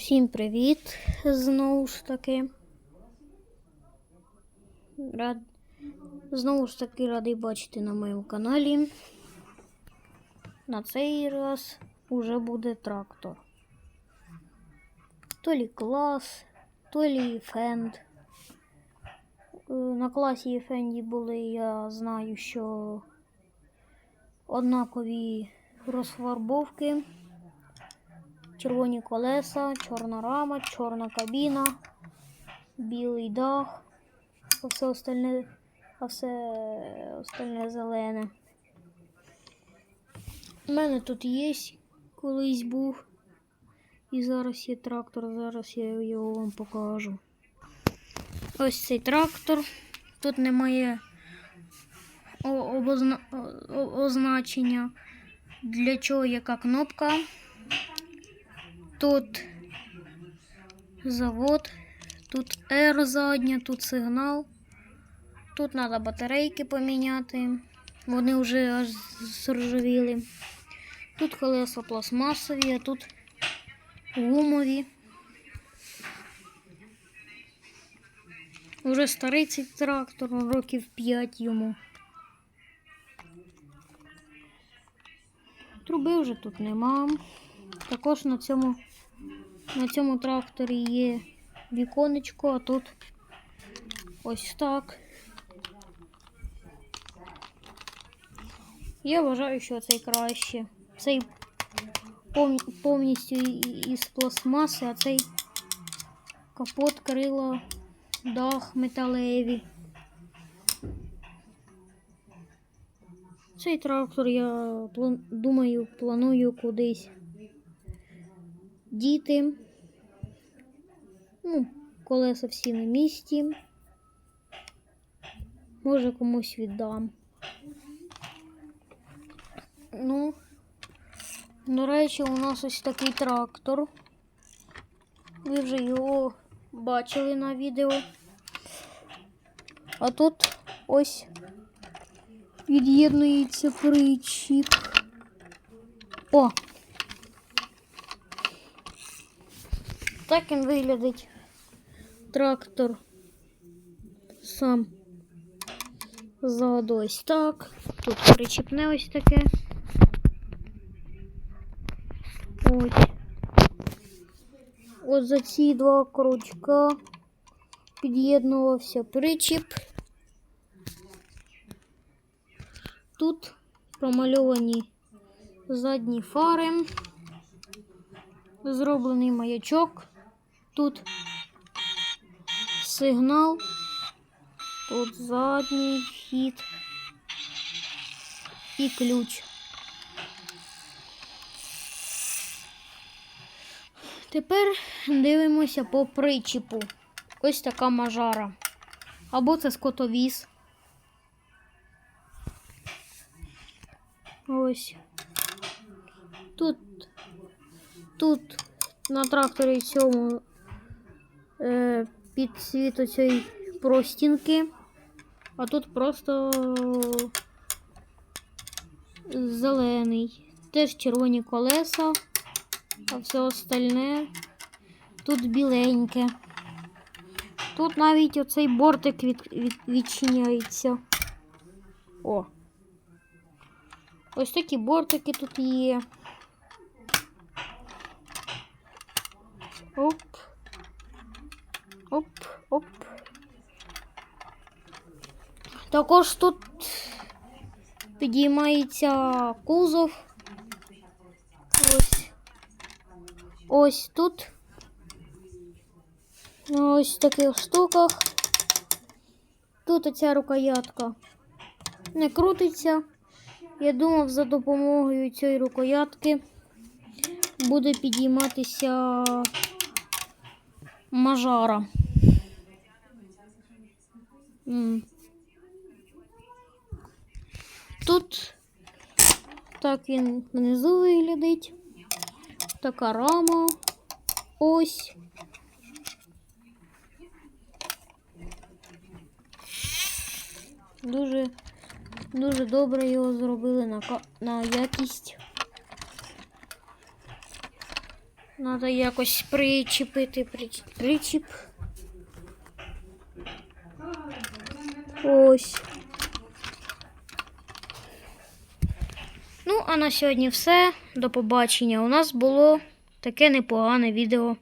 Всім привіт знову ж таки. Рад... Знову ж таки радий бачити на моєму каналі. На цей раз уже буде трактор. То лі клас, то лі фенд. На класі фенді були, я знаю, що однакові розфарбовки червоні колеса, чорна рама, чорна кабіна, білий дах, а все остальне, а все остальне зелене. У мене тут є, колись був. І зараз є трактор, зараз я його вам покажу. Ось цей трактор. Тут немає означення, для чого яка кнопка. Тут завод, тут R задня, тут сигнал. Тут треба батарейки поміняти. Вони вже аж зржавіли. Тут колеса пластмасові, а тут гумові. Уже старий цей трактор, років 5 йому. Труби вже тут нема. Також на цьому, на цьому тракторі є віконечко, а тут ось так. Я вважаю, що цей краще. Цей повністю із пластмаси, а цей капот, крила, дах металеві. Цей трактор я думаю, планую кудись діти. Ну, колеса всі на місці. Може комусь віддам. Ну, до речі, у нас ось такий трактор. Ви вже його бачили на відео. А тут ось від'єднується причіп. О! Так він виглядить трактор сам ззаду ось так. Тут причіпне ось таке. Ось. Ось за ці два крючка під'єднувався причіп. Тут промальовані задні фари, зроблений маячок. Тут сигнал, тут задній хід і ключ. Тепер дивимося по причіпу. Ось така мажара. Або це скотовіз. Ось. Тут, тут на тракторі цьому е, під світ оцієї простінки, а тут просто зелений. Теж червоні колеса, а все остальне тут біленьке. Тут навіть оцей бортик від, від, відчиняється. О. Ось такі бортики тут є. Оп. Оп. Також тут підіймається кузов. Ось. Ось тут. Ось таких штуках. Тут оця рукоятка не крутиться. Я думав, за допомогою цієї рукоятки буде підійматися мажара. Тут так він внизу виглядить. Така рама. Ось. Дуже Дуже добре його зробили на, на якість. Надо якось причепити при- причіп. Ось. Ну, а на сьогодні все. До побачення. У нас було таке непогане відео.